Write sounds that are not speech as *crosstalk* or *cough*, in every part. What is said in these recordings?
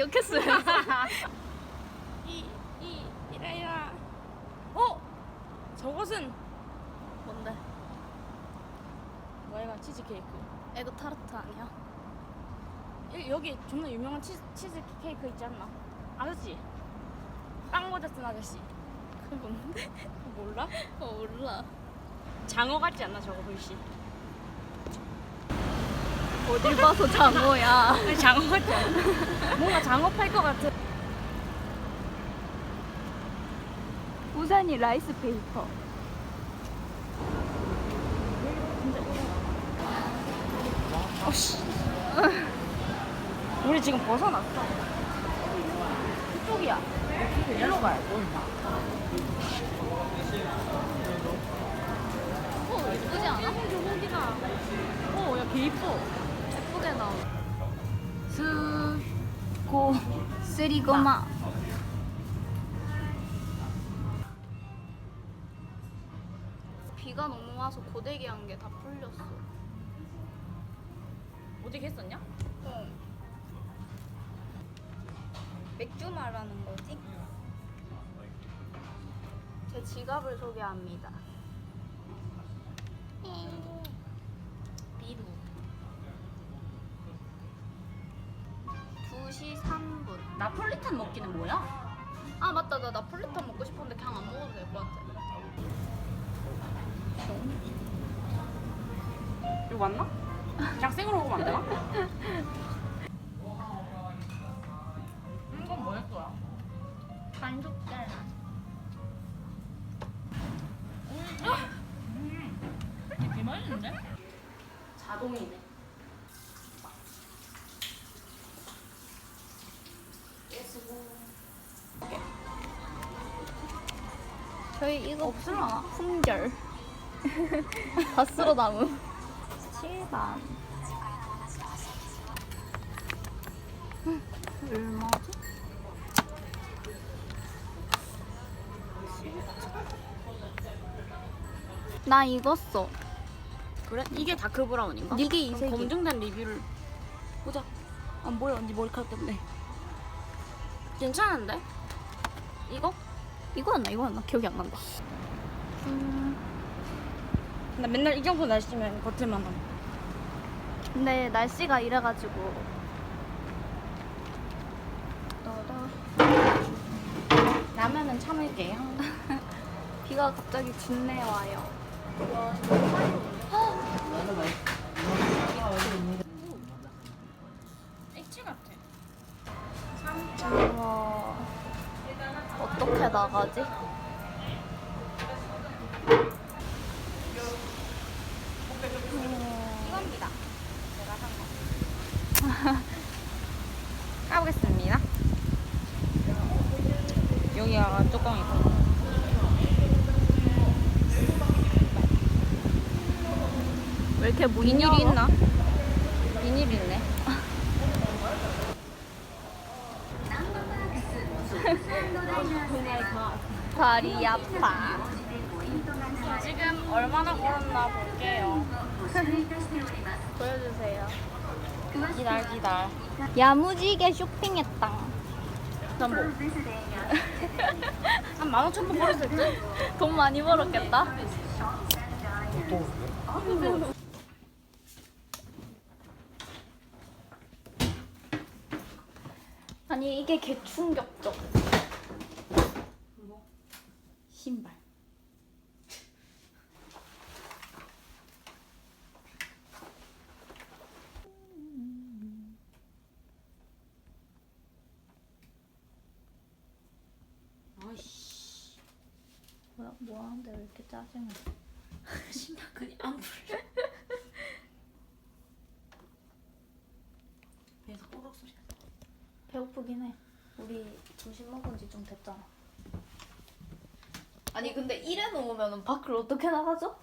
욕했으면서. 이, 이, 이라 이라. 어? 저것은 뭔데? 뭐야 이거 치즈케이크. 에그 타르트 아니야? 여- 여기 존나 유명한 치즈, 치즈 케이크 있지 않나? 아저씨. 빵 모자 쓴 아저씨. 그 뭔데? 몰라? 어 몰라. 장어 같지 않나 저거 글씨. 어딜 봐서 장어야. 아니, 장어 같지 않아? *laughs* 뭔가 장어 팔 것 같은. 우산이 라이스 페이퍼. 어씨. 우리 지금 벗어났어. 이쪽이야. 일로 가야 돼. 어 예쁘지 않아? 어, 야, 개 이뻐. 예쁘게 나와. 스고 쓰리고마. 비가 너무 와서 고데기 한 게 다 풀렸어. 어디 했었냐? 응. 맥주 말하는 거지? 제 지갑을 소개합니다. 비루. 2시 3분. 나폴리탄 먹기는 뭐야? 아 맞다 나 나폴리탄 먹고 싶었는데 그냥 안 먹어도 될 것 같아. 이거 맞나? 그냥 생으로 먹으면 안 되나? *laughs* 이건 뭐였어요? 반죽젤. 되게 맛있는데? 자동이네. 저희 이거 없으나? 품절. 다 쓸어 담음. 7반. 얼마지? 나 이거 써. 그래? 이게 다크 브라운인가? 이게 이 그럼 색이. 검증된 리뷰를 보자. 안 보여, 언니 머리카락 때문에. 괜찮은데? 이거? 이거였나 이거였나 기억이 안 난다. 음, 나 맨날 이 정도 날씨면 겉을만 함. 근데 날씨가 이래가지고. 라면은 참을게요. *laughs* 비가 갑자기 진내 와요. 액체 같아. 우와. 어떻게 나가지? 이겁니다. 제가 산 거. *laughs* 까보겠습니다. 여기가 뚜껑이고. 왜 이렇게 열어? 있나? 비닐이 있네. 다리 아파. 지금 얼마나 걸었나 볼게요. 보여주세요. 기다려, 기다려. 야무지게 쇼핑했다. 전보. 한만 오천 번 걸었을 듯? 돈 많이 벌었겠다. 아니 이게 개 충격적. 신발. 뭐야 뭐 하는데 왜 이렇게 짜증나? *laughs* 신발 그냥 안 풀려. 배에서 꼬락 소리 나. 배고프긴 해. 우리 점심 먹은 지 좀 됐잖아. 아니 근데 이래 놓으면 밖을 어떻게 나가죠?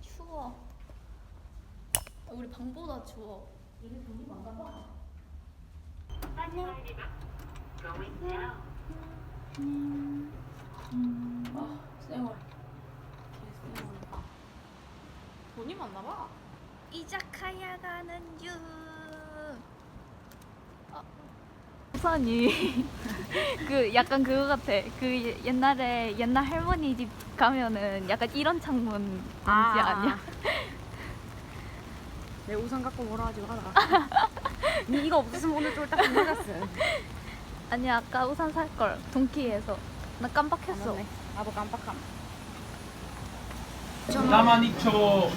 추워. 우리 방보다 추워. 아, 쌩얼. 개 쌩얼. 돈이 많나 봐. 이자카야 가는 중. 우산이 *laughs* 그 약간 그거 같아. 그 예- 옛날에 옛날 할머니 집 가면은 약간 이런 창문 뭔지 아, 니야 *laughs* 내 우산 갖고 뭐라 하다가. 니 이거 없었으면 오늘 쫄딱 끝나갔어. 아니 아까 우산 살 걸 동키에서 나 깜빡했어. 나도 깜빡함. 라마 니초,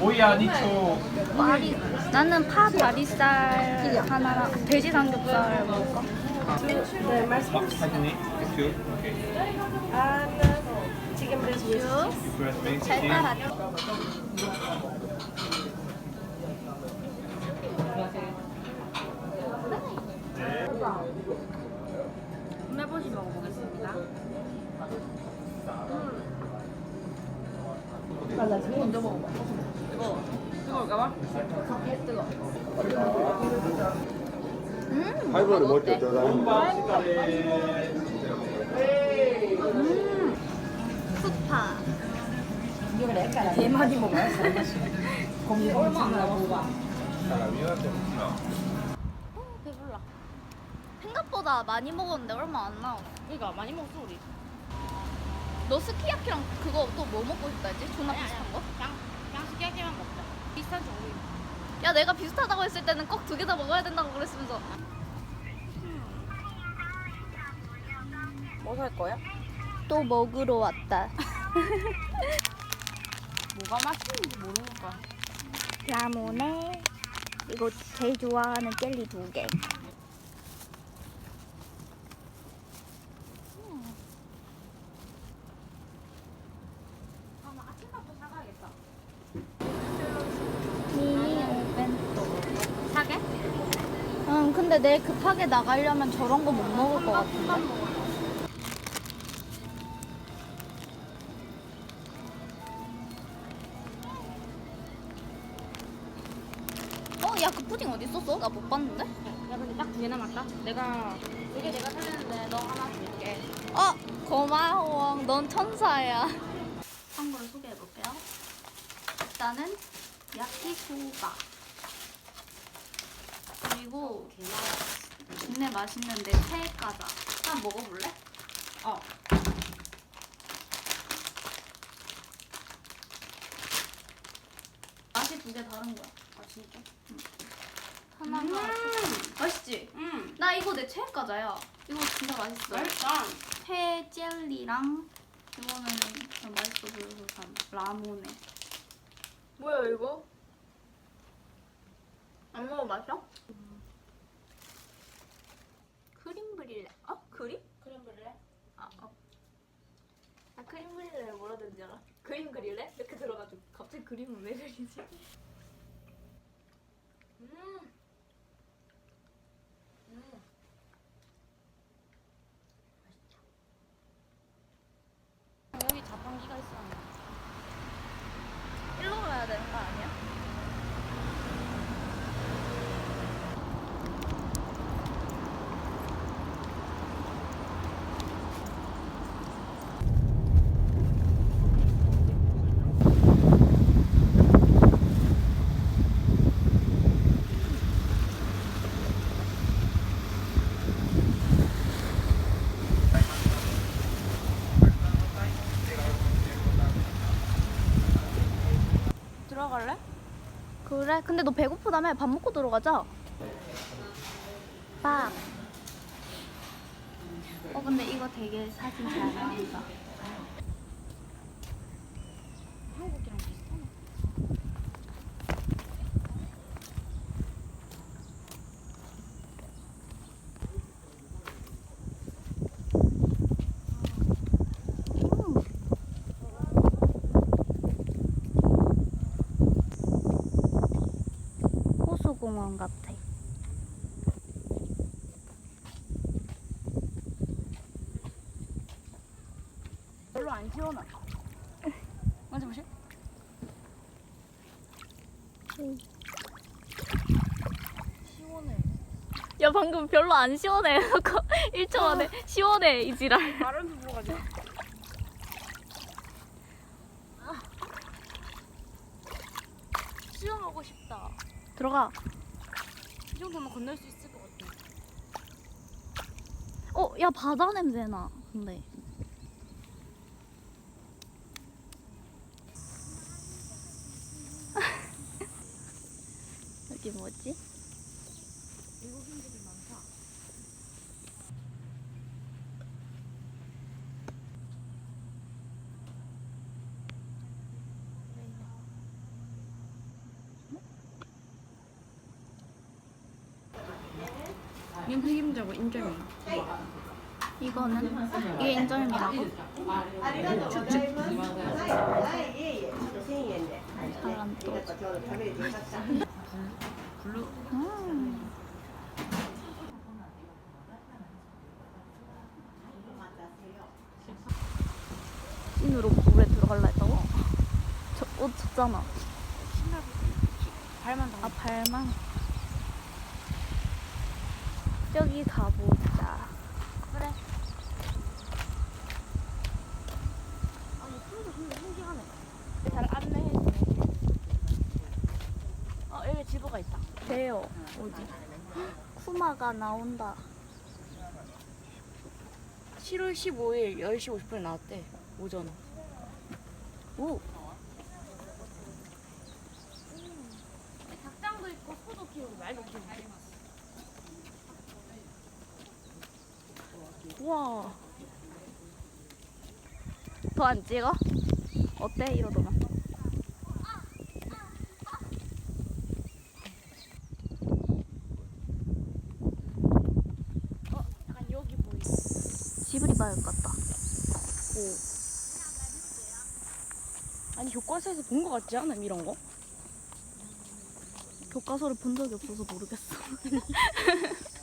오야 니초. 와리 나는 파 다리살 하나랑 돼지 삼겹살 먹을까? 사진이? 큐. 오케이. 브레스 메인 잘 치킨. 따라.梅 먼저 먹어봐. 이거 뜨거울까 봐? 할머니 못줘 푸파. 개 많이 먹어요. 얼마 안 남았어. 어, 배불러. 생각보다 많이 먹었는데 얼마 안 나왔어. 그러니까 많이 먹었어 우리. 너 스키야키랑 그거 또 뭐 먹고 싶다 했지? 존나 비슷한 거? 그냥 그냥 스키야키만 먹자. 비싼 종류. 야 내가 비슷하다고 했을 때는 꼭 두 개 다 먹어야 된다고 그랬으면서 뭐 살 거야? 또 먹으러 왔다. *laughs* 뭐가 맛있는지 모르니까. 라모네 이거 제일 좋아하는 젤리 두 개. 아, 나 아침밥도 사가야겠다. 미니 오벤토. 사게? 응 근데 내일 급하게 나가려면 저런 거 못 먹을 것 같은데. 어? 야 그 푸딩 어디 있었어? 나 못 봤는데? 야 근데 딱 두 개 남았다. 내가 두개 내가 살렸는데 너 하나 줄게. 어 고마워. 넌 천사야. 한거를 소개해볼게요. 일단은 야키소바. 그리고 국내 맛있는데 새까자. 한번 먹어볼래? 어. 맛이 두 개 다른 거야. 아 진짜? 하나가 음. 맛있지? 음. 나 이거 내 최애 과자야. 이거 진짜 맛있어. 맛있다. 회 젤리랑 이거는 좀 맛있어 보여서 산 라모네. 뭐야 이거? 안 먹어봤어? 크림 브릴레. 어? 크림? 크림 브릴레? 아, 어. 아 크림 브릴레를 뭐라 그러는지 알아? 그림 그릴래? 이렇게 들어가지고 갑자기 그림을 왜 그리지? 음. 음. 맛있다. 여기 자판기가 있어. 일로 가야 되는 거 아니야? 들어갈래? 그래? 근데 너 배고프다며? 밥 먹고 들어가자. 밥. 어 근데 이거 되게 사진 잘 나온다. 한국이랑 비슷하네. 호수 공원 같아. 별로 안 시원해. 만져보시? *laughs* 시원해. 야 방금 별로 안 시원해. *laughs* 놓고 1초 만에 시원해 이 지랄. *laughs* 바람 불어가지고. 싶다. 들어가. 이 정도면 건널 수 있을 것 같아. 어, 야 바다 냄새 나. 근데. 여기 뭐지? 외국인들이 많다. 민폐임자고 인절미. 이거는 이게 인절미라고? 잘안 떠. 블루. 음. 찐으로 물에 들어갈라 했다고? 저옷 젖잖아. 발만 더. 아 발만. 저기 가보자. 그래. 아니 풀도 근데 신기하네. 잘 안내해주네. 어 여기 지도가 있다. 돼요. 어디? 쿠마가 나온다. 7월 15일 10시 50분에 나왔대. 오전. 오. 닭장도 있고 소도 키우고 말도 키우고. 우와. 더 안 찍어? 어때 이러더만. 어 약간 여기 보이네. 지브리 마을 같다. 아니 교과서에서 본거 같지 않아 이런 거? 교과서를 본 적이 없어서 모르겠어. *laughs*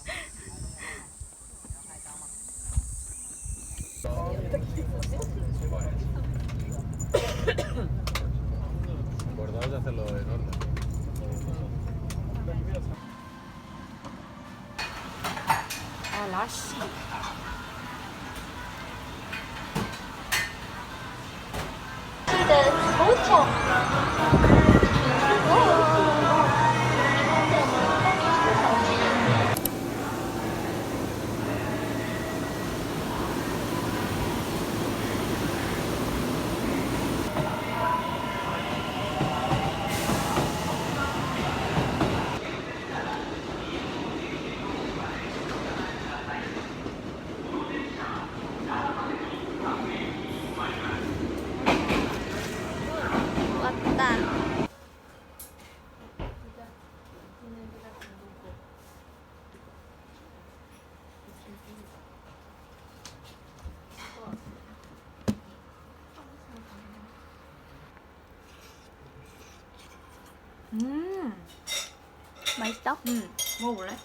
맛있어? 응. 먹어볼래?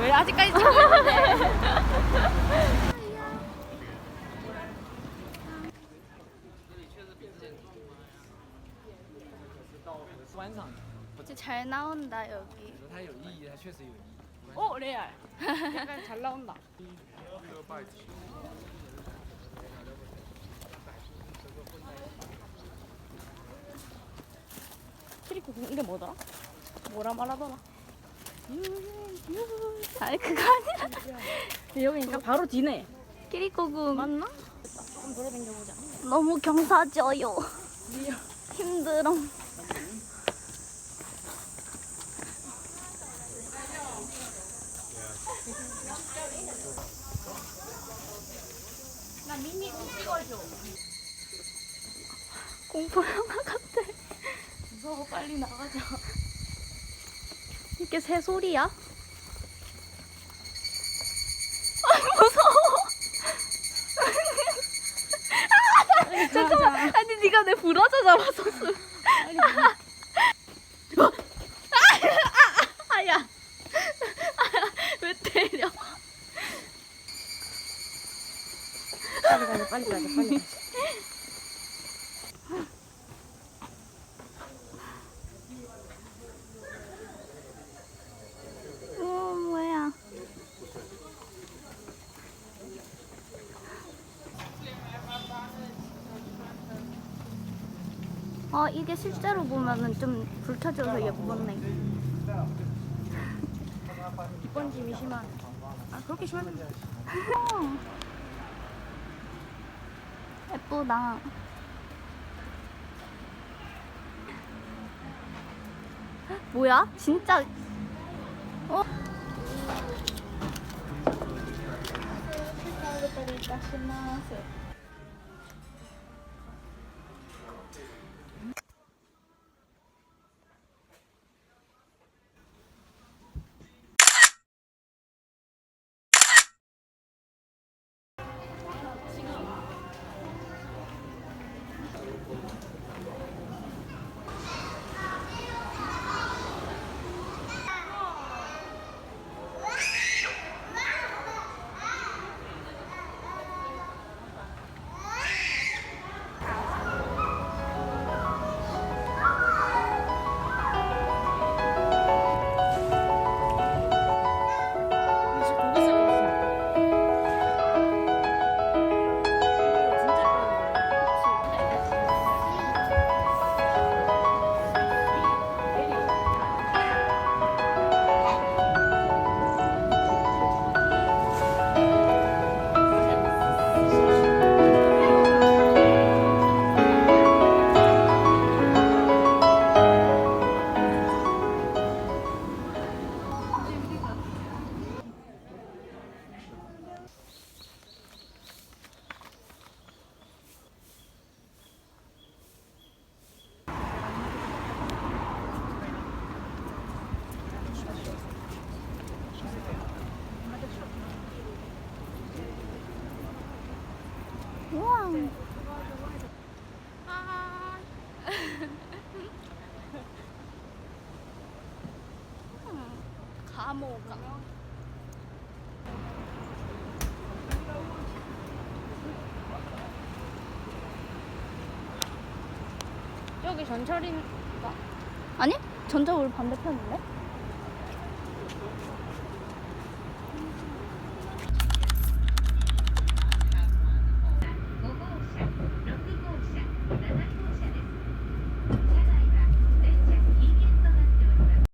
왜 아직까지 찍고 있는데? 잘 나온다 여기. 어 레알. 약간 잘 나온다. 키리코 이게 뭐더라? 뭐라 말하더라? 아니 그거 아니라. 여기니까 바로 뒤네. 끼리코궁 맞나? 좀 돌아다녀보자. 너무 경사져요. 힘들어. 나 미니 좀 찍어줘. 공포 영화 같아. 무서워 빨리 나가자. 이게 새 소리야? 아 무서워. 잠깐만. 아니 네가 내 브라자 잡았었어. 아야. 아야. 왜 때려? 빨리 가자 빨리 가자 빨리 가자. 어 뭐야? 아 이게 실제로 보면은 좀 불 켜져서 예쁘네. 뒷번짐이 심한. 아 그렇게 심하면 *laughs* 예쁘다. *gasps* 뭐야? 진짜 어? 감옥가. 여기 전철인가? 아니? 전자 우리 반대편인데?